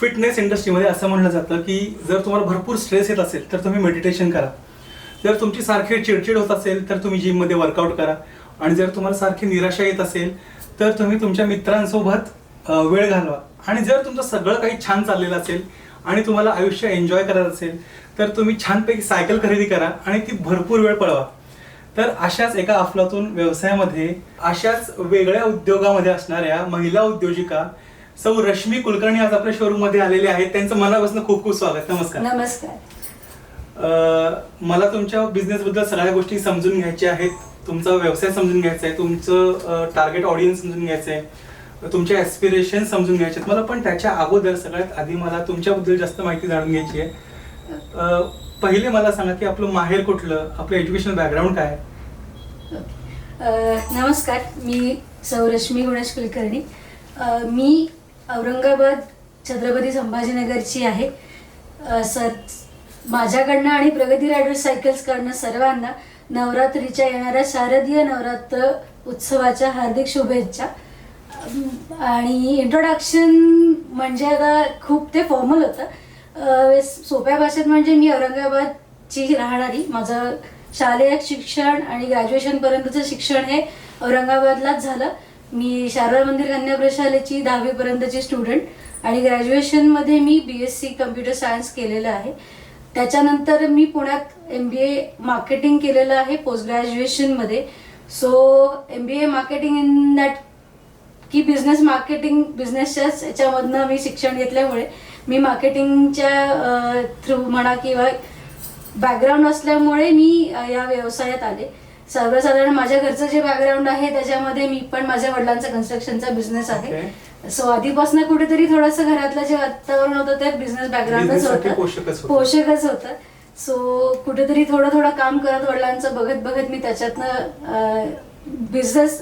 Fitness इंडस्ट्रीमध्ये असं म्हणलं जातं की जर तुम्हाला भरपूर स्ट्रेस येत असेल तर तुम्ही मेडिटेशन करा. जर तुमची सारखी चिडचिड होत असेल तर तुम्ही जिममध्ये वर्कआउट करा. आणि जर तुम्हाला सारखी निराशा येत असेल तर तुम्ही तुमच्या मित्रांसोबत वेळ घालवा. आणि जर तुमचं सगळं काही छान चाललेलं असेल आणि तुम्हाला आयुष्य एन्जॉय करायचं असेल तर तुम्ही छानपैकी सायकल खरेदी करा आणि ती भरपूर वेळ पळवा. तर अशाच एका अफलातून व्यवसायामध्ये अशाच वेगळ्या उद्योगामध्ये असणाऱ्या महिला उद्योजिका सौ रश्मी कुलकर्णी आज आपल्या शोरूममध्ये आलेले आहेत. त्यांचं मनापासून खूप खूप स्वागत. नमस्कार. नमस्कार. मला तुमच्या बिझनेस बद्दल सगळ्या गोष्टी समजून घ्यायच्या आहेत. तुमचा व्यवसाय समजून घ्यायचा आहे. तुमचं टार्गेट ऑडियन्स समजून घ्यायचं आहे. तुमचे ऍस्पिरेशन समजून घ्यायचे आहेत. मला पण त्याच्या अगोदर सगळ्यात आधी मला तुमच्याबद्दल जास्त माहिती जाणून घ्यायची आहे. पहिले मला सांगा की आपलं माहेर कुठलं? आपलं एज्युकेशन बॅकग्राऊंड काय नमस्कार. मी सौरश्मी गुणेश कुलकर्णी. मी औरंगाबाद छत्रपती संभाजीनगरची आहे. सर माझ्याकडनं आणि प्रगती रायडर सायकल्सकडनं सर्वांना नवरात्रीच्या येणाऱ्या शारदीय नवरात्र उत्सवाच्या हार्दिक शुभेच्छा. आणि इंट्रोडक्शन म्हणजे आता खूप ते फॉर्मल होतं. सोप्या भाषेत म्हणजे मी औरंगाबादची राहणारी. माझं शालेय शिक्षण आणि ग्रॅज्युएशनपर्यंतचं शिक्षण हे औरंगाबादलाच झालं. मी शारदा मंदिर कन्या प्रशालेची दहावी पर्यंतची स्टुडंट आणि ग्रॅज्युएशनमध्ये मी B S C computer science केलेलं आहे. त्याच्यानंतर मी पुण्यात एम बी ए मार्केटिंग केलेलं आहे post ग्रॅज्युएशनमध्ये so M B A marketing in that की बिझनेस मार्केटिंग बिझनेसच्याच याच्यामधनं मी शिक्षण घेतल्यामुळे मी मार्केटिंगच्या थ्रू म्हणा किंवा बॅकग्राऊंड असल्यामुळे मी या व्यवसायात आले. सर्वसाधारण माझ्या घरचं जे बॅकग्राऊंड आहे त्याच्यामध्ये मी पण माझ्या वडिलांचा कन्स्ट्रक्शनचा बिझनेस आहे. सो आधीपासून कुठेतरी थोडंसं घरातलं जे वातावरण होतं ते बिझनेस बॅकग्राऊंडच होतं पोषकच होतं. सो कुठेतरी थोडं थोडं काम करत वडिलांचं बघत बघत मी त्याच्यातनं बिझनेस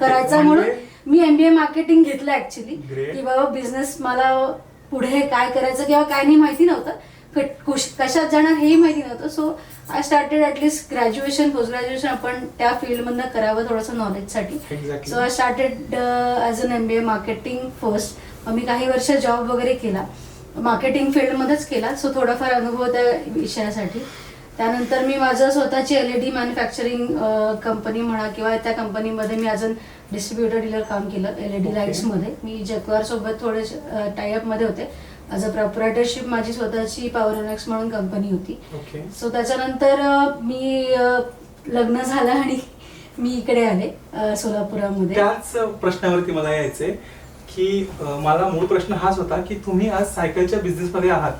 करायचा म्हणजे- म्हणून मी एमबीए मार्केटिंग घेतलं ऍक्च्युली. की बाबा बिझनेस मला पुढे काय करायचं किंवा काय नाही माहिती नव्हतं. कशात जाणार हेही माहिती नव्हतं. So I started at least graduation post graduation आपण त्या फील्डमधनं करावं थोडंसं नॉलेजसाठी. So I started as an M B A marketing first मी काही वर्ष जॉब वगैरे केला. मार्केटिंग फील्डमध्येच केला. सो थोडाफार अनुभव त्या विषयासाठी. त्यानंतर मी माझं स्वतःची L E D manufacturing company म्हणा किंवा त्या कंपनीमध्ये मी ॲज अन डिस्ट्रीब्युटर डीलर काम केलं एल ई डी. लाईट्समध्ये मी जक्वार सोबत थोडे टायअपमध्ये होते. ॲज अ प्रॉपरेटरशिप माझी स्वतःची पॉवरनेक्स म्हणून कंपनी होती. ओके सो त्याच्यानंतर मी लग्न झालं आणि मी इकडे आले सोलापुरामध्ये. त्याच प्रश्नावरती मला यायचंय की अं, मला मूळ प्रश्न हाच होता की तुम्ही आज सायकलच्या बिझनेस मध्ये आहात.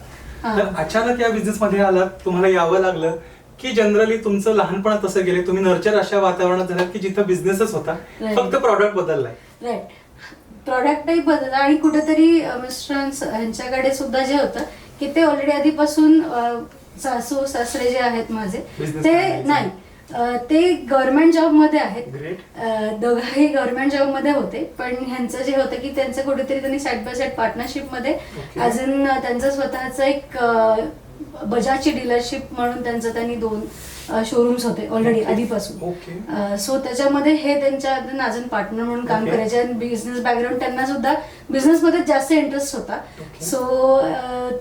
हा. तर अचानक या बिझनेस मध्ये आलात तुम्हाला यावं लागलं की जनरली तुमचं लहानपण तसं गेले तुम्ही नर्चर अशा वातावरणात झालात की जिथं बिझनेसच होता Right. फक्त प्रॉडक्ट बदललाय. राईट प्रॉडक्टही बदल आणि कुठेतरी मिस्टरांस यांच्याकडे सुद्धा जे होतं की ते ऑलरेडी आधीपासून सासू सासरे जे आहेत माझे ते. नाही. ते गव्हर्नमेंट जॉबमध्ये आहेत. ग्रेट अ, दोघंही गव्हर्नमेंट जॉबमध्ये होते. पण ह्यांचं जे होतं की त्यांचं कुठेतरी त्यांनी साईड बाय साईड पार्टनरशिपमध्ये Okay. अजून त्यांचं स्वतःचं एक बजाजची डीलरशिप म्हणून त्यांचं त्यांनी दोन शोरूम्स होते ऑलरेडी. आधीपासून सो त्याच्यामध्ये हे त्यांच्या अजून पार्टनर म्हणून काम. करायचे आणि बिझनेस बॅकग्राऊंड त्यांना सुद्धा बिझनेसमध्ये जास्त इंटरेस्ट होता. सो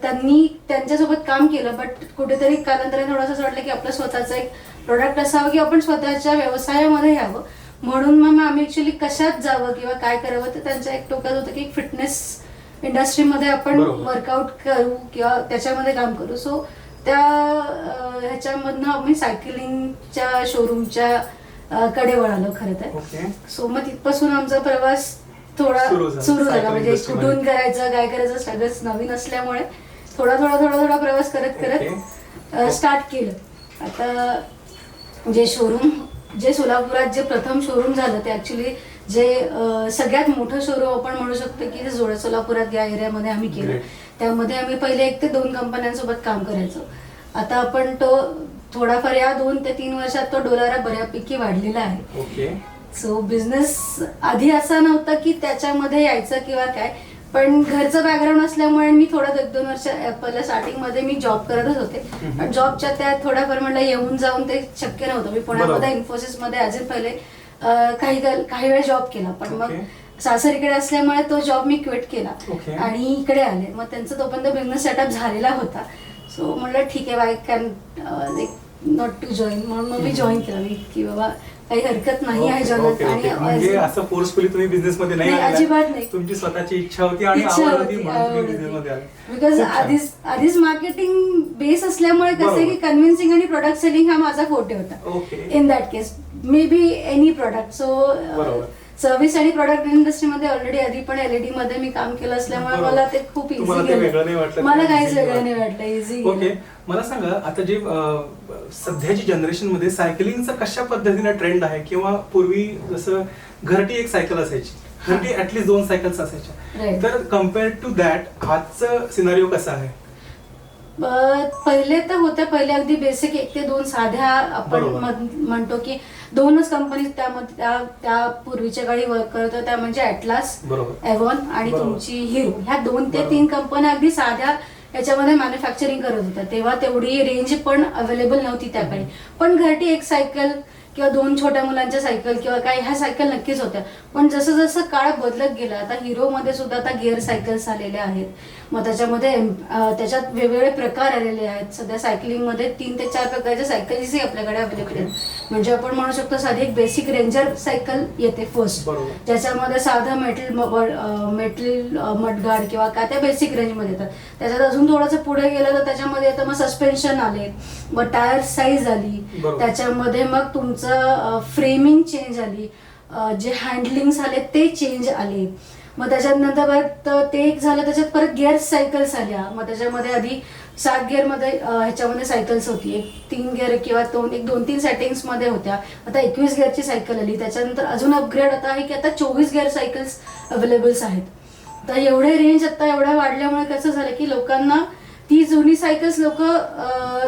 त्यांनी त्यांच्यासोबत काम केलं बट कुठेतरी कालांतराने थोडंसं असं वाटलं की आपलं स्वतःचं एक प्रोडक्ट असावं की आपण स्वतःच्या व्यवसायामध्ये यावं म्हणून मग आम्ही ऍक्च्युली कशात जावं किंवा काय करावं तर त्यांच्या एक टोकात होतं की फिटनेस इंडस्ट्रीमध्ये आपण. वर्कआउट करू किंवा त्याच्यामध्ये काम करू सो त्या ह्याच्यामधनं आम्ही सायकलिंगच्या शोरूमच्या कडे वळालो खरं तर ओके सो मग तिथपासून आमचा प्रवास थोडा सुरू झाला. म्हणजे कुठून. करायचं काय करायचं सगळंच नवीन असल्यामुळे थोडा थोडा थोडा थोडा प्रवास करत करत स्टार्ट केलं आता जे शोरूम जे सोलापुरात जे प्रथम शोरूम झालं ते ऍक्च्युली जे सगळ्यात मोठं शोरूम आपण म्हणू शकतो की जे जोड सोलापुरात या एरियामध्ये आम्ही केलं. त्यामध्ये आम्ही पहिले एक ते दोन कंपन्यांसोबत काम करायचो आता आपण तो थोडाफार या दोन ते तीन वर्षात तो डोलारा बऱ्यापैकी वाढलेला आहे ओके सो बिझनेस आधी असा नव्हता की त्याच्यामध्ये यायचं किंवा काय पण घरचं बॅकग्राऊंड असल्यामुळे मी थोडं एक दोन वर्ष पहिल्या स्टार्टिंगमध्ये मी जॉब करतच होते. पण जॉबच्या त्या थोड्याफार म्हटलं येऊन जाऊन ते शक्य नव्हतं मी पुण्यामध्ये. इन्फोसिसमध्ये अजून पहिले अं, काही काही वेळ जॉब केला पण मग Okay. सासर इकडे असल्यामुळे तो जॉब मी क्विट केला. आणि इकडे आले मग त्यांचा तोपर्यंत बिझनेस सेटअप झालेला होता सो म्हटलं ठीक आहे why can not to join म्हणून मग मी जॉईन केलं मी की बाबा काही हरकत नाही आहे जॉईन ओके. म्हणजे असं फोर्सफुली तुम्ही बिझनेस मध्ये नाही. अजिबात नाही. तुमची स्वतःची इच्छा होती आणि बिकॉज. आधीच आधीच मार्केटिंग बेस असल्यामुळे कसं आहे की. कन्व्हिन्सिंग आणि प्रोडक्ट सेलिंग हा माझा फोटे होता in that case may be any product so बरोबर. सर्व्हिस आणि प्रोडक्ट इंडस्ट्रीमध्ये ऑलरेडी आधी पण एलईडी मध्ये मी काम केलं असल्यामुळे. मला ते खूप तुम्हाला इझी ते वेगळं नाही वाटलं मला? काहीच वेगळं. नाही वाटलं इझी ओके मला सांगा आता जे अं, सध्याची जनरेशनमध्ये सायकलिंगचा कशा पद्धतीने ट्रेंड आहे किंवा पूर्वी जसं घरटी एक सायकल असायची घरटी ऍटलीस्ट दोन सायकल्स असायच्या Right. तर कंपेअर टू दॅट आजचं सिनारिओ कसा आहे पहिले तर होत्या पहिले अगदी बेसिक एक ते दोन साध्या आपण बरोबर. म्हण- म्हणतो की दोनच कंपनी त्यामध्ये त्या त्या पूर्वीच्या काळी वर्क करत होत्या म्हणजे बरोबर. एव्हॉन आणि. तुमची हिरो ह्या दोन ते. तीन कंपन्या अगदी साध्या याच्यामध्ये मॅन्युफॅक्चरिंग करत होत्या. तेव्हा तेवढी रेंज पण अवेलेबल नव्हती त्याकडे. पण घरटी एक सायकल किंवा दोन छोट्या मुलांच्या सायकल किंवा काय ह्या सायकल नक्कीच होत्या. पण जसं जसं काळ बदलत गेला आता हिरोमध्ये सुद्धा आता गिअर सायकल्स आलेल्या आहेत. मग त्याच्यामध्ये त्याच्यात वेगवेगळे प्रकार आलेले आहेत. सध्या सायकलिंगमध्ये तीन ते चार प्रकारच्या सायकल्सही आपल्याकडे अवेलेबल आहेत. म्हणजे आपण म्हणू शकतो साधी एक बेसिक रेंजर सायकल येते फर्स्ट बरोबर. ज्याच्यामध्ये साधं मेटल मेटल मडगार्ड किंवा काय त्या बेसिक रेंजमध्ये येतात त्याच्यात अजून थोडंसं पुढे गेलं तर त्याच्यामध्ये येतं मग सस्पेन्शन आले मग टायर साईज आली. त्याच्यामध्ये मग तुमचं फ्रेमिंग चेंज आली. जे हँडलिंग्स आले ते चेंज आले. मग त्याच्यानंतर परत ते एक झालं त्याच्यात परत गिअर सायकल्स आल्या. मग त्याच्यामध्ये आधी सात गिअरमध्ये ह्याच्यामध्ये सायकल्स होती. एक तीन गिअर किंवा दोन एक दोन तीन सेटिंग्समध्ये होत्या. आता एकवीस गिअरची सायकल आली. त्याच्यानंतर अजून अपग्रेड आता आहे की आता चोवीस गिअर सायकल्स अवेलेबल्स आहेत. तर एवढे रेंज आता एवढ्या वाढल्यामुळे कसं झालं की लोकांना ती जुनी सायकल्स लोक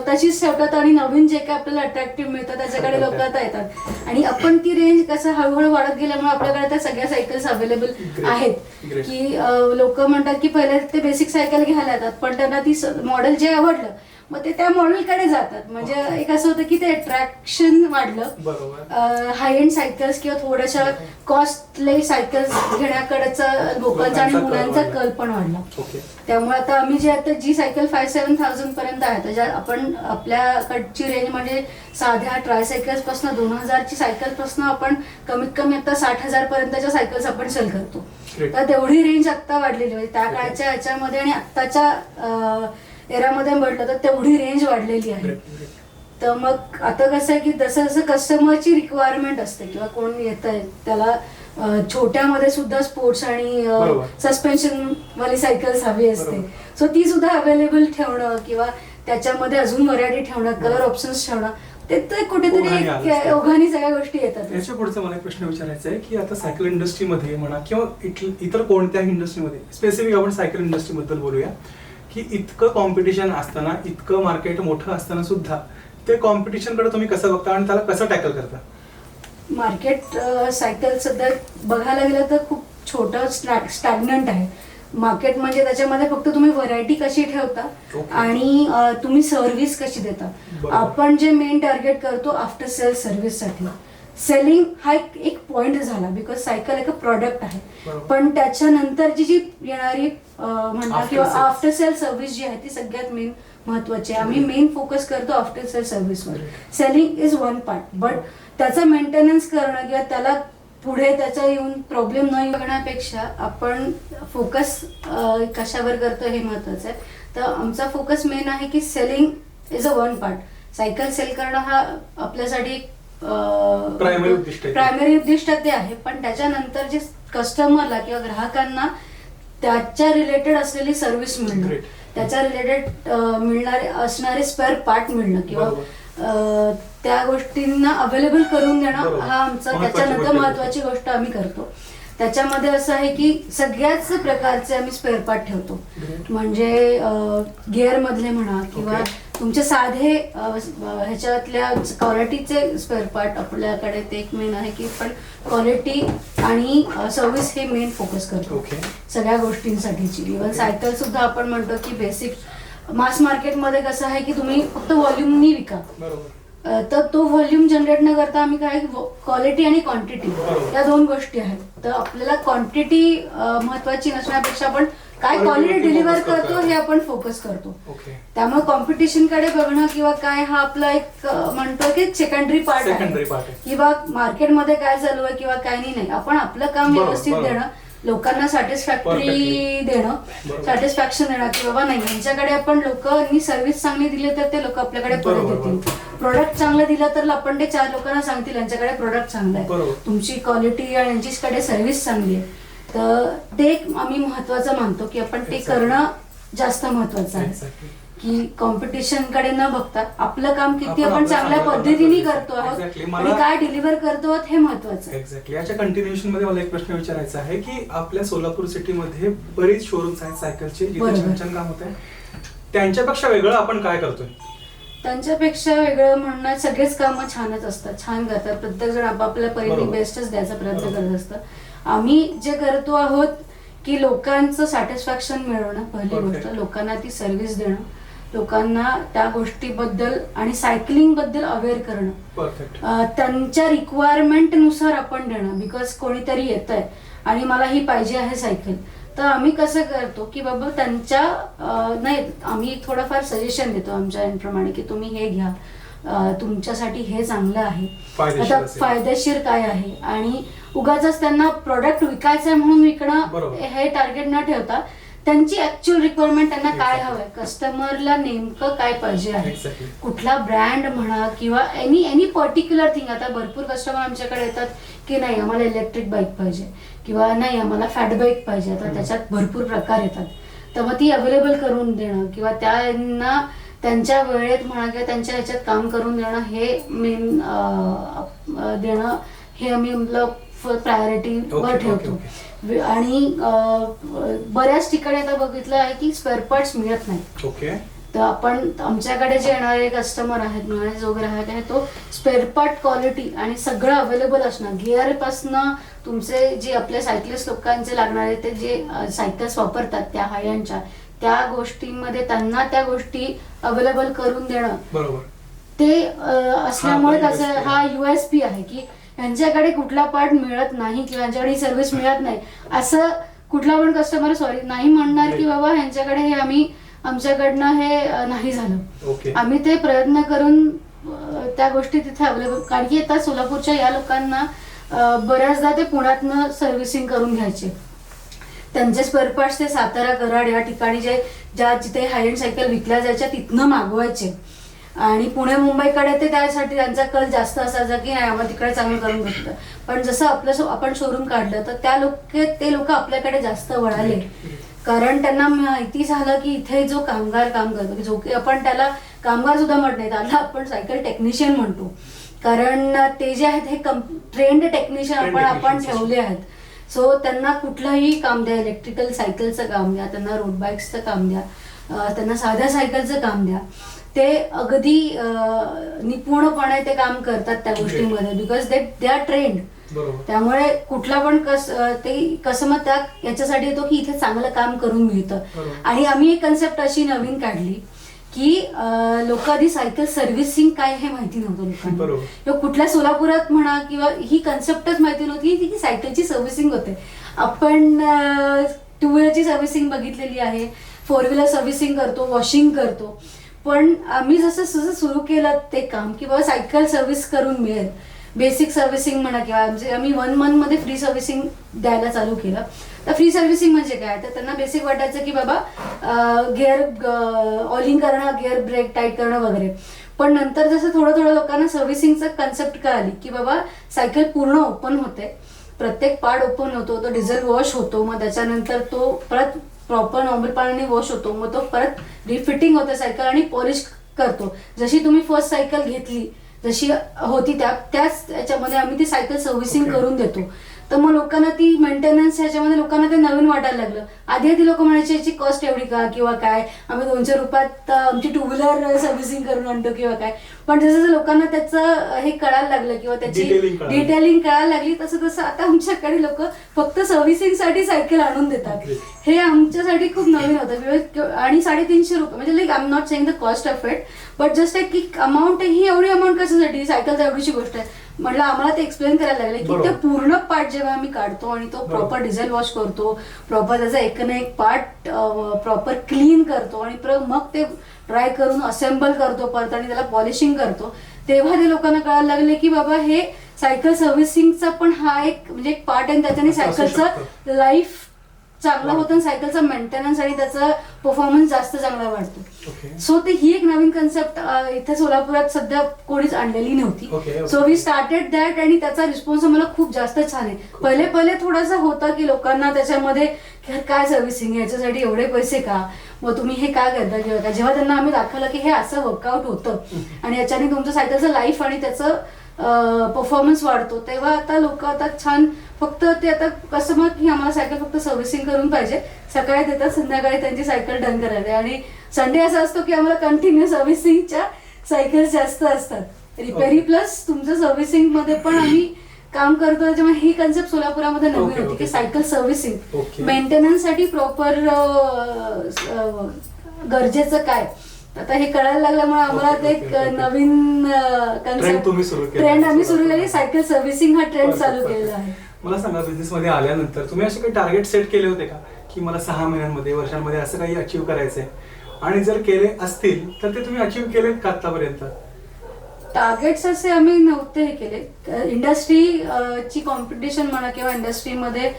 तशीच ठेवतात आणि नवीन जे काय आपल्याला अट्रॅक्टिव्ह मिळतं त्याच्याकडे लोक आता येतात आणि आपण ती रेंज कसं हळूहळू वाढत गेल्यामुळे आपल्याकडे त्या सगळ्या सायकल्स अवेलेबल. आहेत. की लोक म्हणतात की पहिले ते बेसिक सायकल घ्यायला येतात पण त्यांना ती मॉडेल जे आवडलं मग ते त्या मॉडेलकडे जातात. म्हणजे एक असं होतं की ते अट्रॅक्शन वाढलं. हाय एंड सायकल्स किंवा थोड्याशा कॉस्टली सायकल्स घेण्याकडेचा लोकांचा आणि मुलांचा. कल पण वाढला. त्यामुळे आता आम्ही जे आता जी सायकल फाय सेवन थाउजंड पर्यंत आहे त्याच्या आपण आपल्याकडची रेंज म्हणजे साध्या ट्रायसायकल्सपासून दोन हजारची सायकलपासून आपण कमीत कमी आता साठ हजार पर्यंतच्या सायकल्स आपण सेल करतो. तर तेवढी रेंज आता वाढलेली म्हणजे त्या काळच्या ह्याच्यामध्ये आणि आत्ताच्या एरामध्ये म्हटलं तर तेवढी रेंज वाढलेली आहे. तर मग आता कसं आहे की जसं जसं कस्टमरची रिक्वायरमेंट असते किंवा कोण येत आहे त्याला छोट्यामध्ये सुद्धा स्पोर्ट्स आणि. सस्पेन्शन वाली सायकल्स हवी असते. सो ती सुद्धा अवेलेबल ठेवणं किंवा त्याच्यामध्ये अजून व्हरायटी ठेवणं कलर. ऑप्शन्स ठेवणं ते ते कुठेतरी ओघाने सगळ्या गोष्टी येतात याच्या पुढचा मला एक प्रश्न विचारायचा आहे की आता सायकल इंडस्ट्रीमध्ये म्हणा किंवा इतर कोणत्याही इंडस्ट्रीमध्ये स्पेसिफिक आपण सायकल इंडस्ट्री बद्दल बोलूया की इतकं कॉम्पिटिशन असताना इतकं मार्केट मोठं असताना सुद्धा ते कॉम्पिटिशनकडे तुम्ही कसं बघता आणि त्याला कसं टॅकल करता मार्केट सायकल सध्या बघायला गेलं तर खूप छोटं स्टॅग्नंट आहे मार्केट म्हणजे त्याच्यामध्ये फक्त तुम्ही व्हरायटी कशी ठेवता. आणि तुम्ही सर्व्हिस कशी देता. आपण जे मेन टार्गेट करतो आफ्टर सेल सर्व्हिससाठी सेलिंग हा एक एक पॉइंट झाला बिकॉज सायकल एक प्रॉडक्ट आहे. पण त्याच्यानंतरची जी येणारी अ, म्हणा After किंवा. आफ्टर सेल सर्व्हिस जी आहे ती सगळ्यात मेन महत्वाची आहे. आम्ही मेन फोकस करतो after sale सर्व्हिसवर. Selling is one part but त्याचा मेंटेनन्स करणं किंवा त्याला पुढे त्याचा येऊन प्रॉब्लेम न येण्यापेक्षा आपण फोकस कशावर करतो हे महत्वाचं आहे. तर आमचा फोकस मेन आहे की selling is a one part cycle sale करणं हा आपल्यासाठी Primary उद्दिष्ट आहे. प्रायमरी उद्दिष्ट ते आहे पण त्याच्यानंतर जे कस्टमरला किंवा ग्राहकांना त्याच्या रिलेटेड असलेली सर्व्हिस मिळणं Great. त्याच्या रिलेटेड मिळणारे असणारे स्पेअर पार्ट मिळणं किंवा बरोबर. अ, त्या गोष्टींना अवेलेबल करून देणं बरोबर. हा आमचा त्याच्यानंतर गोष्ट आहे. महत्वाची गोष्ट आम्ही करतो त्याच्यामध्ये असं आहे की सगळ्याच प्रकारचे आम्ही स्पेअर पार्ट ठेवतो Great. म्हणजे गिअर मधले म्हणा किंवा Okay. तुमचे साधे ह्याच्यातल्या क्वालिटीचे स्पेअर पार्ट आपल्याकडे ते एक मेन आहे की पण क्वालिटी आणि सर्व्हिस हे मेन फोकस करतो. सगळ्या गोष्टींसाठीची. इव्हन. सायकल सुद्धा आपण म्हणतो की बेसिक मास मार्केटमध्ये कसं आहे की तुम्ही फक्त व्हॉल्युमनी विका. तर तो व्हॉल्यूम जनरेट न करता आम्ही काय क्वालिटी आणि क्वांटिटी. या दोन गोष्टी आहेत. तर आपल्याला क्वांटिटी महत्वाची नसण्यापेक्षा आपण काय क्वालिटी डिलिव्हर. करतो हे आपण फोकस करतो त्यामुळे कॉम्पिटिशनकडे बघणं किंवा काय हा आपला एक म्हणतो की सेकंडरी पार्ट आहे. किंवा मार्केटमध्ये काय चालू आहे किंवा काय नाही नाही आपण आपलं काम व्यवस्थित. देणं लोकांना सॅटिस्फॅक्टरी. देणं. सॅटिस्फॅक्शन देणं की बाबा नाही यांच्याकडे आपण लोकांनी सर्व्हिस चांगली दिली तर ते लोक आपल्याकडे परत येतील प्रोडक्ट चांगलं दिलं तर आपण ते चार लोकांना सांगतील यांच्याकडे प्रोडक्ट चांगलं आहे. तुमची क्वालिटी आणि यांच्याकडे सर्व्हिस चांगली आहे तर ते आम्ही महत्वाचं मानतो की आपण ते. करणं जास्त महत्वाचं आहे. की कॉम्पिटिशनकडे न बघता आपलं काम किती आपण चांगल्या चांगलं पद्धतीने करतो आहोत. आणि काय डिलिव्हर करतो आहोत हे महत्वाचं आहे एक्झॅक्टली याच्या कंटिन्युएशनमध्ये मला एक प्रश्न विचारायचा आहे की आपल्या सोलापूर सिटीमध्ये बरेच शोरूम्स आहेत सायकलचे. छान छान काम होत आहे त्यांच्यापेक्षा वेगळं आपण काय करतोय त्यांच्यापेक्षा वेगळं म्हणणं सगळेच कामं छानच असतात छान करतात प्रत्येक जण आपापल्या परीने. बेस्टच द्यायचा प्रयत्न. करत असतं आम्ही जे करतो आहोत की लोकांचं सॅटिस्फॅक्शन मिळवणं पहिली. गोष्ट लोकांना ती सर्व्हिस देणं लोकांना त्या गोष्टीबद्दल आणि सायकलिंगबद्दल अवेअर करणं. त्यांच्या रिक्वायरमेंटनुसार आपण देणं बिकॉज कोणीतरी येत आहे आणि मला ही पाहिजे आहे सायकल तर आम्ही कसं करतो की बाबा त्यांच्या नाही आम्ही थोडंफार सजेशन देतो आमच्या प्रमाणे की तुम्ही हे घ्या. तुमच्यासाठी हे चांगलं आहे आता. फायदेशीर काय आहे आणि उगाच त्यांना प्रोडक्ट विकायचं आहे म्हणून विकणं. हे टार्गेट न ठेवता त्यांची ऍक्च्युअल रिक्वायरमेंट त्यांना काय. हवंय कस्टमरला नेमकं काय पाहिजे आहे. कुठला ब्रँड म्हणा किंवा एनी एनी पर्टिक्युलर थिंग आता भरपूर कस्टमर आमच्याकडे येतात की नाही आम्हाला इलेक्ट्रिक बाईक पाहिजे किंवा नाही आम्हाला फॅट बाईक पाहिजे आता हम्म. त्याच्यात भरपूर प्रकार येतात तर मग ती अवेलेबल करून देणं किंवा त्यांना त्यांच्या वेळेत म्हणा किंवा त्यांच्या ह्याच्यात काम करून देणं हे मेन देणं हे आम्ही आपलं Okay, okay, ठेवतो. आणि बऱ्याच ठिकाणी आता बघितलं आहे की स्पेअर पार्ट्स मिळत नाही ओके. तर आपण आमच्याकडे जे येणारे कस्टमर आहेत मिळणारे जो ग्राहक आहे तो स्पेअर पार्ट क्वालिटी आणि सगळं अवेलेबल असणं गिअरपासनं तुमचे जे आपले सायकलिस्ट लोकांचे लागणारे ते जे सायकल्स वापरतात त्या हायंडच्या त्या गोष्टींमध्ये त्यांना त्या गोष्टी अवेलेबल करून देणं. बरोबर. ते असल्यामुळे हा, USP हा युएसपी आहे की यांच्याकडे कुठला पार्ट मिळत नाही किंवा यांच्याकडे सर्व्हिस मिळत नाही. असं कुठला पण कस्टमर सॉरी नाही म्हणणार की बाबा ह्यांच्याकडे हे आम्ही आमच्याकडनं हे नाही झालं. ओके. आम्ही ते प्रयत्न करून त्या गोष्टी तिथे अवेलेबल कारण की आता सोलापूरच्या या लोकांना बऱ्याचदा ते पुण्यातनं सर्व्हिसिंग करून घ्यायचे. त्यांचे स्पेअर पार्ट्स ते सातारा कराड या ठिकाणी जे ज्या जिथे हाय एंड सायकल विकल्या जायच्या तिथनं मागवायचे. आणि पुणे मुंबईकडे ते त्यासाठी त्यांचा कल जास्त असायचा की नाही आम्हाला तिकडे चांगलं करून भेटतं. पण जसं आपलं आपण शोरूम काढलं तर त्या लोक ते लोक आपल्याकडे जास्त वळाले. कारण त्यांना माहिती झालं की इथे जो कामगार काम करतो की जो की आपण त्याला कामगार सुद्धा म्हणत नाही त्याला आपण सायकल टेक्निशियन म्हणतो. कारण ते जे आहेत हे ट्रेंड टेक्निशियन आपण आपण. ठेवले आहेत. सो त्यांना कुठलंही काम द्या इलेक्ट्रिकल सायकलचं काम द्या त्यांना रोड बाईक्सचं काम द्या त्यांना साध्या सायकलचं काम द्या ते अगदी निपुणपणे ते काम करतात त्या गोष्टीमध्ये because they they are trend त्यामुळे कुठला पण कस ते कस्टमर त्या याच्यासाठी येतो की इथे चांगलं काम करून मिळतं. आणि आम्ही एक कन्सेप्ट अशी नवीन काढली की लोक आधी सायकल सर्व्हिसिंग काय हे माहिती नव्हतं लोकांना. किंवा कुठल्या सोलापुरात म्हणा किंवा ही कन्सेप्टच माहिती नव्हती की सायकलची सर्व्हिसिंग होते. आपण टू व्हीलरची सर्व्हिसिंग बघितलेली आहे फोर व्हीलर सर्व्हिसिंग करतो वॉशिंग करतो. पण आम्ही जसं जसं सुरू केलं ते काम की बाबा सायकल सर्व्हिस करून मिळेल. बेसिक सर्व्हिसिंग म्हणा किंवा आम्ही वन मंथमध्ये फ्री सर्व्हिसिंग द्यायला चालू केलं. तर फ्री सर्व्हिसिंग म्हणजे काय? तर त्यांना बेसिक वाटायचं की बाबा गिअर ऑइलिंग करणं गिअर ब्रेक टाईट करणं वगैरे. पण नंतर जसं थोडं थोडं लोकांना सर्व्हिसिंगचं कन्सेप्ट कळाली की बाबा सायकल पूर्ण ओपन होते. प्रत्येक पार्ट ओपन होतो तो डिझेल वॉश होतो मग त्याच्यानंतर तो परत प्रॉपर नॉर्मल पाण्याने वॉश होतो मग तो परत रिफिटिंग होते सायकल आणि पॉलिश करतो. जशी तुम्ही फर्स्ट सायकल घेतली जशी होती त्या त्याच याच्यामध्ये आम्ही ती सायकल सर्व्हिसिंग Okay. करून देतो. तर मग लोकांना ती मेंटेनन्स ह्याच्यामध्ये लोकांना ते नवीन वाटायला लागलं. आधी आधी लोक म्हणायचे याची कॉस्ट एवढी का? किंवा काय? आम्ही दोनशे रुपयात आमची टू व्हीलर सर्व्हिसिंग करून आणतो किंवा काय? पण जसं जसं लोकांना त्याचं हे कळायला लागलं किंवा त्याची. डिटेलिंग कळायला लागली. तसं तसं आता आमच्याकडे लोक फक्त सर्व्हिसिंगसाठी सायकल आणून देतात. हे आमच्यासाठी खूप नवीन होतं. आणि साडेतीनशे रुपये. म्हणजे like I am not saying the cost of it but just एक की अमाऊंट ही एवढी अमाऊंट कशासाठी? सायकल एवढीशी गोष्ट आहे. म्हटलं आम्हाला ते एक्सप्लेन करायला लागले की. ते पूर्ण पार्ट जेव्हा आम्ही काढतो आणि तो. प्रॉपर डिझेल वॉश करतो प्रॉपर त्याचा एक ना एक पार्ट प्रॉपर क्लीन करतो आणि प्र- मग ते ट्राय करून असेंबल करतो परत आणि त्याला पॉलिशिंग करतो तेव्हा ते लोकांना कळायला लागले की बाबा हे सायकल सर्व्हिसिंगचा पण हा एक म्हणजे एक पार्ट आहे त्याच्याने सायकलचं लाईफ चांगलं होतं आणि सायकलचा मेंटेनन्स आणि त्याचा परफॉर्मन्स जास्त चांगला वाढतो. सो ते ही एक नवीन कन्सेप्ट इथे सोलापुरात सध्या कोणीच आणलेली नव्हती. सो वी स्टार्टेड दॅट आणि त्याचा रिस्पॉन्स आम्हाला खूप जास्त छान आहे. पहिले पहिले थोडासा होता की लोकांना त्याच्यामध्ये काय सर्व्हिसिंग याच्यासाठी एवढे पैसे का? मग तुम्ही हे काय करता जेव्हा त्यांना आम्ही दाखवलं की हे असं वर्कआउट होतं. आणि याच्याने तुमचं सायकलचं लाईफ आणि त्याचं परफॉर्मन्स वाढतो तेव्हा आता लोक आता छान फक्त ते आता कसं मग की आम्हाला सायकल फक्त सर्व्हिसिंग करून पाहिजे सकाळी देतात संध्याकाळी त्यांची सायकल डन करायला आणि संडे असा असतो की आम्हाला कंटिन्यू सर्व्हिसिंगच्या सायकल जास्त असतात Okay. प्लस तुमचं सर्व्हिसिंगमध्ये पण आम्ही काम करतो त्याच्यामुळे ही कन्सेप्ट सोलापुरामध्ये नवीन होती की. Cycle servicing Okay. मेंटेनन्ससाठी प्रॉपर गरजेचं काय आता हे कळायला लागल्यामुळे आम्हाला ते एक. नवीन तुम्ही सुरू केला. ट्रेंड आम्ही सुरू केली. सायकल सर्व्हिसिंग हा ट्रेंड चालू. केलेला आहे. मला सांगा बिझनेस मध्ये आल्यानंतर तुम्ही असे काही टार्गेट सेट केले होते का? की मला सहा महिन्यांमध्ये वर्षांमध्ये असं काही अचीव्ह करायचंय? आणि जर केले असतील तर ते तुम्ही अचीव्ह केलेत का आतापर्यंत? टार्गेट्स असे आम्ही नव्हते हे केले. इंडस्ट्री ची कॉम्पिटिशन म्हणा किंवा इंडस्ट्रीमध्ये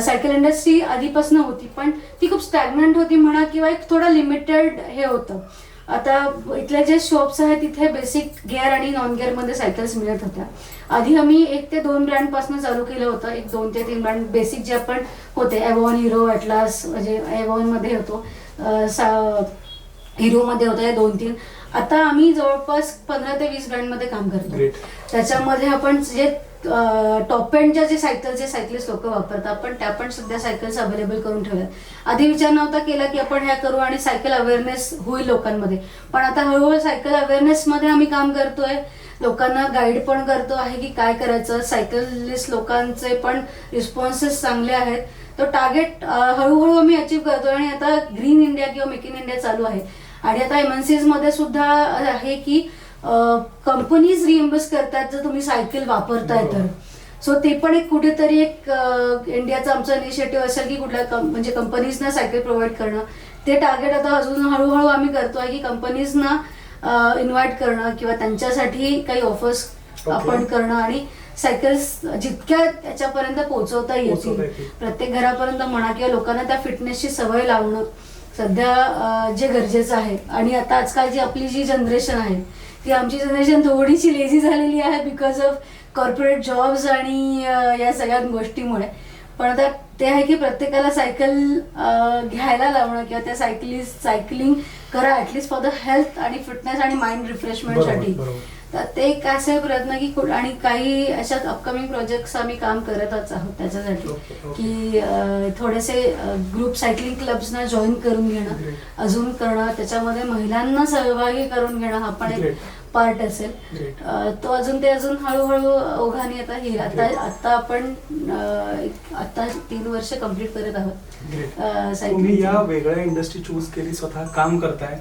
सायकल इंडस्ट्री आधीपासून होती. पण ती खूप स्टॅग्नंट होती म्हणा किंवा एक थोडं लिमिटेड हे होतं. आता इथले जे शॉप्स आहेत तिथे बेसिक गिअर आणि नॉन गिअरमध्ये सायकल्स मिळत होत्या. आधी आम्ही एक ते दोन ब्रँडपासून चालू केलं होतं एक दोन ते तीन ब्रँड बेसिक जे आपण होते एव्हॉन हिरो अटलास म्हणजे एव्हॉनमध्ये होतो अं, सा- हिरोमध्ये होतं हे दोन तीन. आता आम्ही जवळपास पंधरा ते वीस ब्रँडमध्ये काम करतो. त्याच्यामध्ये आपण जे टॉप एंडच्या जे सायकल जे सायकलिस्ट लोक वापरतात आपण त्या पण सध्या सायकल्स अवेलेबल करून ठेवल्यात. आधी विचार नव्हता केला की आपण ह्या करू आणि सायकल अवेअरनेस होईल लोकांमध्ये. पण आता हळूहळू सायकल अवेअरनेस मध्ये आम्ही काम करतोय. लोकांना गाईड पण करतो आहे की काय करायचं. सायकलिस्ट लोकांचे पण रिस्पॉन्सेस चांगले आहेत. तो टार्गेट हळूहळू आम्ही अचीव करतोय आणि आता ग्रीन इंडिया किंवा मेक इन इंडिया चालू आहे. आणि आता एमएनसीजमध्ये सुद्धा आहे की कंपनीज रिएम्बर्स करतात जर तुम्ही सायकल वापरताय तर सो ते पण एक कुठेतरी एक इंडियाचा आमचा इनिशिएटिव्ह असेल की कुठल्या म्हणजे कंपनीजना सायकल प्रोव्हाइड करणं ते टार्गेट आता अजून हळूहळू आम्ही करतोय की कंपनीजना इन्व्हाइट करणं किंवा त्यांच्यासाठी काही ऑफर्स. आपण करणं आणि सायकल्स जितक्या त्याच्यापर्यंत पोहोचवता येतील. प्रत्येक घरापर्यंत म्हणा किंवा लोकांना त्या फिटनेसची सवय लावणं सध्या जे गरजेचं आहे आणि आता आजकाल जी आपली जी जनरेशन आहे ती आमची जनरेशन थोडीशी लेझी झालेली आहे बिकॉज ऑफ कॉर्पोरेट जॉब्स आणि या सगळ्या गोष्टीमुळे पण आता ते आहे की प्रत्येकाला सायकल घ्यायला लावणं किंवा त्या सायकलिस्ट सायकलिंग करा at least for the health आणि फिटनेस आणि माइंड रिफ्रेशमेंटसाठी. तर ते एक असे प्रयत्न की आणि काही अशा अपकमिंग प्रोजेक्ट्स आम्ही काम करतच आहोत त्याच्यासाठी. की थोडेसे ग्रुप सायकलिंग क्लब्सना जॉईन करून घेणं. अजून करणं त्याच्यामध्ये महिलांना सहभागी करून घेणं हा पण एक. पार्ट असेल. अं, तो अजून ते अजून हळूहळू ओघाने आता येईल आता Great. आता आपण अं, एक- आता तीन वर्ष कंप्लीट करत आहोत. अं, तुम्ही या cycling. वेगळ्या इंडस्ट्री चूज केली स्वतः काम करताय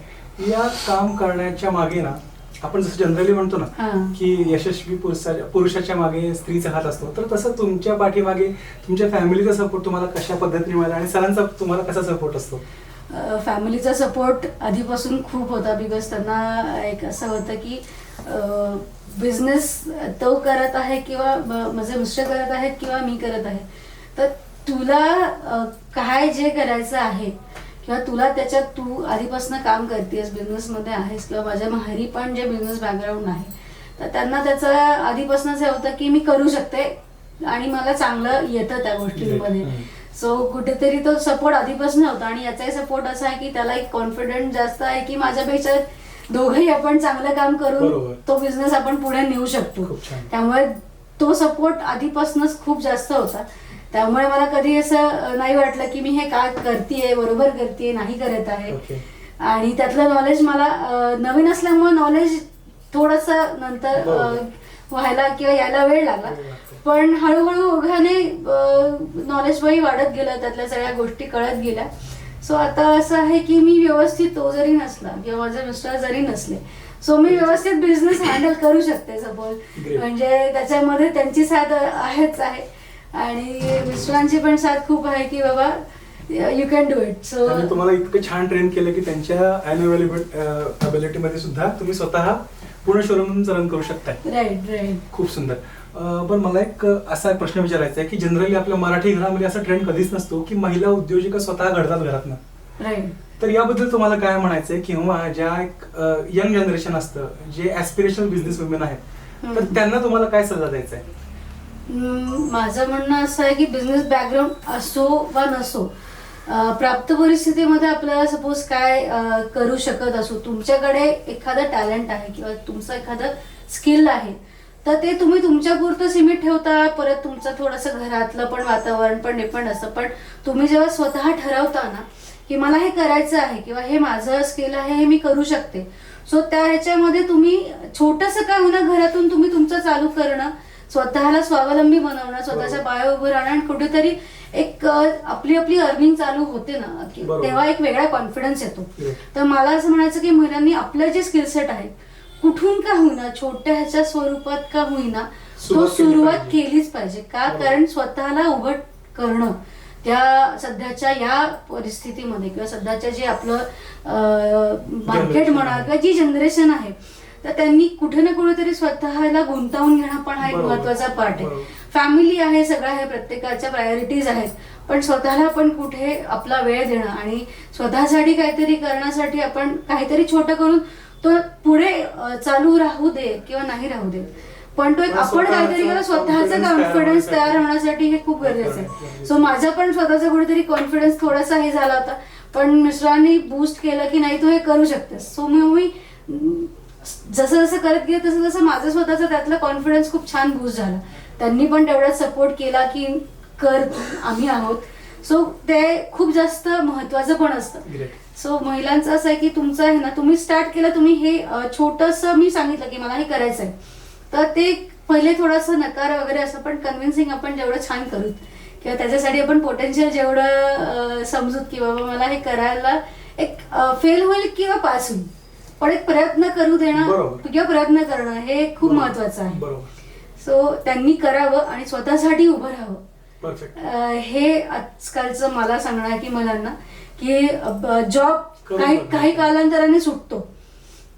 या काम करण्याच्या मागे ना आपण जसं जनरली म्हणतो ना हा. की यशस्वी पुरुषा- पुरुषाच्या मागे स्त्रीचा हात असतो तर तसं तुमच्या पाठीमागे तुमच्या फॅमिलीचा सपोर्ट तुम्हाला कशा पद्धतीने मिळाला आणि सरांचा तुम्हाला कसा सपोर्ट असतो फॅमिलीचा सपोर्ट आधीपासून खूप होता बिकॉज त्यांना एक असं होतं की बिझनेस तो करत आहे किंवा माझे मिस्टर करत आहेत किंवा मी करत आहे. तर तुला काय जे करायचं आहे किंवा तुला त्याच्यात तू आधीपासून काम करतेस बिझनेसमध्ये आहेस किंवा माझ्या माहेरी पण जे बिझनेस बॅकग्राऊंड आहे तर त्यांना त्याचं आधीपासूनच हे होतं की मी करू शकते आणि मला चांगलं येतं त्या गोष्टींमध्ये. सो कुठेतरी तो सपोर्ट आधीपासून होता आणि याचाही सपोर्ट असा आहे की त्याला एक कॉन्फिडन्स जास्त आहे की माझ्यापेक्षा दोघंही आपण चांगलं काम. करून तो बिझनेस आपण पुढे नेऊ शकतो. त्यामुळे तो सपोर्ट आधीपासूनच खूप जास्त होता त्यामुळे मला कधी असं नाही वाटलं की मी हे काय करतेय बरोबर करतेय नाही करत आहे आणि त्यातलं नॉलेज मला नवीन असल्यामुळे नॉलेज थोडस नंतर. व्हायला किंवा यायला वेळ लागला. पण हळूहळू ओघाने नॉलेजही वाढत गेलं त्यातल्या सगळ्या गोष्टी कळत गेल्या. सो आता असं आहे की मी व्यवस्थित तो जरी नसला किंवा माझे मिस्टर जरी नसले सो मी व्यवस्थित बिझनेस हँडल करू शकते सपोज. म्हणजे त्याच्यामध्ये त्यांची साथ आहेच आहे. आणि मिस्टरांची पण साथ खूप आहे की बाबा you can do it so तुम्हाला इतकं छान ट्रेन केलं की त्यांच्या अवेलेबिलिटी मध्ये सुद्धा तुम्ही स्वतः पूर्ण शोरूम रन करू शकताय. राईट राईट खूप सुंदर. पण मला एक असा एक प्रश्न विचारायचा आहे की जनरली आपल्या मराठी घरामध्ये असा ट्रेंड कधीच नसतो की महिला उद्योजिका स्वतः घडतात घरातनं. तर याबद्दल तुम्हाला काय म्हणायचंय किंवा ज्या एक यंग जनरेशन असतं जे ऍस्पिरेशनल बिझनेस वुमेन आहेत तर. त्यांना तुम्हाला काय सल्ला द्यायचा आहे? माझं म्हणणं असं आहे की बिझनेस बॅकग्राऊंड असो वा नसो प्राप्त परिस्थितीमध्ये आपल्याला सपोज काय करू शकत असो तुमच्याकडे एखादं टॅलेंट आहे किंवा तुमचं एखादं स्किल आहे तर ते तुम्ही तुमच्या पुरतं सीमित ठेवता परत तुमचं थोडंसं घरातलं पण वातावरण पण डिपेंड असतं पण तुम्ही जेव्हा स्वतः ठरवता ना की मला हे करायचं आहे किंवा हे माझं स्किल आहे हे मी करू शकते सो त्या ह्याच्यामध्ये तुम्ही छोटंसं काय होणार घरातून तुम्ही तुमचं चालू करणं स्वतःला स्वावलंबी बनवणं स्वतःच्या. पायावर उभं राहणं आणि कुठेतरी एक आपली आपली अर्निंग चालू होते ना. तेव्हा एक वेगळा कॉन्फिडन्स येतो. तर मला असं म्हणायचं की महिलांनी आपलं जे स्किल सेट आहे कुठून का होईना छोट्या ह्याच्या स्वरूपात का होईना तो सुरुवात. केलीच पाहिजे का. कारण स्वतःला उभं करणं त्या सध्याच्या या परिस्थितीमध्ये किंवा सध्याच्या जे आपलं मार्केट म्हणा. किंवा जी जनरेशन आहे तर त्यांनी कुठे ना कुठेतरी स्वतःला गुंतवून घेणं पण हा एक. महत्त्वाचा पार्ट आहे. फॅमिली आहे सगळं आहे प्रत्येकाच्या प्रायोरिटीज आहेत पण स्वतःला पण कुठे आपला वेळ देणं आणि स्वतःसाठी काहीतरी करण्यासाठी आपण काहीतरी छोटं करून तो पुढे चालू राहू दे किंवा नाही राहू दे पण तो एक पण आपण काहीतरी केलं स्वतःचा कॉन्फिडन्स तयार होण्यासाठी. हे खूप गरजेचं. आहे सो माझा पण स्वतःचा कुठेतरी कॉन्फिडन्स थोडासा हे झाला होता पण मिस्टरांनी बूस्ट केलं की नाही तू हे करू शकतेस सो मी जसं जसं करत गेलं तसं तसं माझं स्वतःचा त्यातला कॉन्फिडन्स खूप छान बूस्ट झाला त्यांनी पण तेवढाच सपोर्ट केला की कर आम्ही आहोत सो ते खूप जास्त महत्वाचं पण असतं. सो महिलांचं असं आहे की तुमचं आहे ना तुम्ही स्टार्ट केलं तुम्ही हे छोटस मी सांगितलं की मला हे करायचं आहे तर ते पहिले थोडंसं नकार वगैरे असं पण कन्व्हिन्सिंग आपण जेवढं छान करू किंवा त्याच्यासाठी आपण पोटेन्शियल जेवढं समजूत की बाबा मला हे करायला एक फेल होईल किंवा पास होईल. पण एक प्रयत्न करू देणं. किंवा प्रयत्न करणं हे खूप. महत्वाचं आहे. सो त्यांनी करावं आणि स्वतःसाठी उभं राहावं. हे आजकालचं मला सांगणं आहे की मुलांना की जॉब काही. काही कालांतराने सुटतो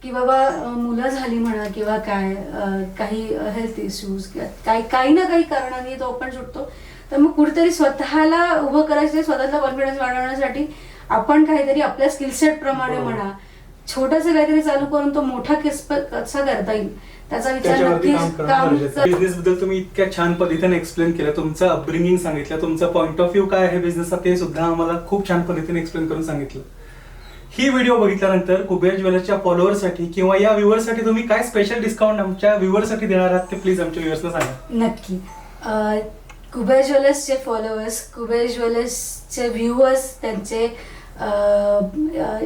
की बाबा मुलं झाली म्हणा किंवा काय काही हेल्थ इश्यूज किंवा काही काही ना काही कारणाने तो पण सुटतो तर मग कुठेतरी स्वतःला उभं करायचं स्वतःचा कॉन्फिडन्स वाढवण्यासाठी आपण काहीतरी आपल्या स्किलसेट प्रमाणे. म्हणा छोटस काहीतरी चालू करून तो मोठा किस कसा करता येईल त्याचा विचार नक्कीच काम बिझनेस बद्दल तुम्ही इतक्या छान पद्धतीने एक्सप्लेन केलं. तुमचं अपब्रिंगिंग सांगितलं. तुमचं पॉईंट ऑफ व्ह्यू काय आहे बिझनेसचा ते सुद्धा आम्हाला खूप छान पद्धतीने एक्सप्लेन करून सांगितलं. ही व्हिडिओ बघितल्यानंतर कुबेर ज्वेलर्सच्या फॉलोअरसाठी किंवा या व्ह्युअरसाठी तुम्ही काय स्पेशल डिस्काउंट आमच्या व्ह्युअरसाठी देणार आहात ते प्लीज आमच्या व्ह्युअर्सला सांगा. नक्की. कुबेर ज्वेलर्सचे फॉलोअर्स कुबेर ज्वेलर्सचे व्ह्युअर्स त्यांचे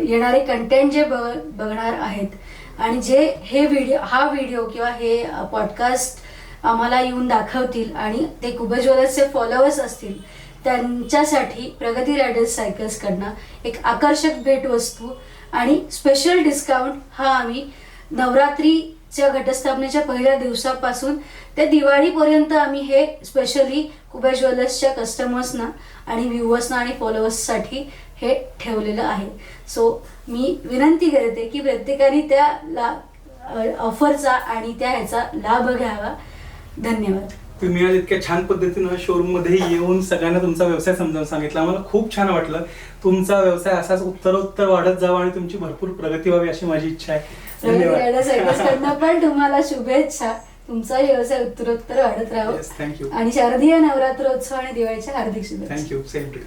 येणारे कंटेंट जे बघ बघणार आहेत आणि जे हे व्हिडिओ हा व्हिडिओ किंवा हे पॉडकास्ट आम्हाला येऊन दाखवतील आणि ते कुबेर ज्वेलर्सचे फॉलोअर्स असतील त्यांच्यासाठी प्रगती रायडर्स सायकल्सकडनं एक आकर्षक भेटवस्तू आणि स्पेशल डिस्काउंट हा आम्ही नवरात्रीच्या घटस्थापनेच्या पहिल्या दिवसापासून ते दिवाळीपर्यंत आम्ही हे स्पेशली कुबे ज्वेलर्सच्या कस्टमर्सना आणि व्ह्युअर्सना आणि फॉलोअर्ससाठी हे ठेवलेलं आहे. सो मी विनंती करते की प्रत्येकाने त्या ला ऑफरचा आणि त्या ह्याचा लाभ घ्यावा. धन्यवाद. तुम्ही आज इतक्या छान पद्धतीनं शोरूममध्ये येऊन सगळ्यांना तुमचा व्यवसाय समजावून सांगितला. आम्हाला खूप छान वाटलं. तुमचा व्यवसाय असाच उत्तरोत्तर वाढत जावा आणि तुमची भरपूर प्रगती व्हावी अशी माझी इच्छा आहे. धन्यवाद. पण तुम्हाला शुभेच्छा. तुमचा व्यवसाय उत्तरोत्तर वाढत राहो. थँक्यू आणि शारदीय नवरात्रोत्सव आणि दिवाळीच्या हार्दिक शुभेच्छा. Thank you same to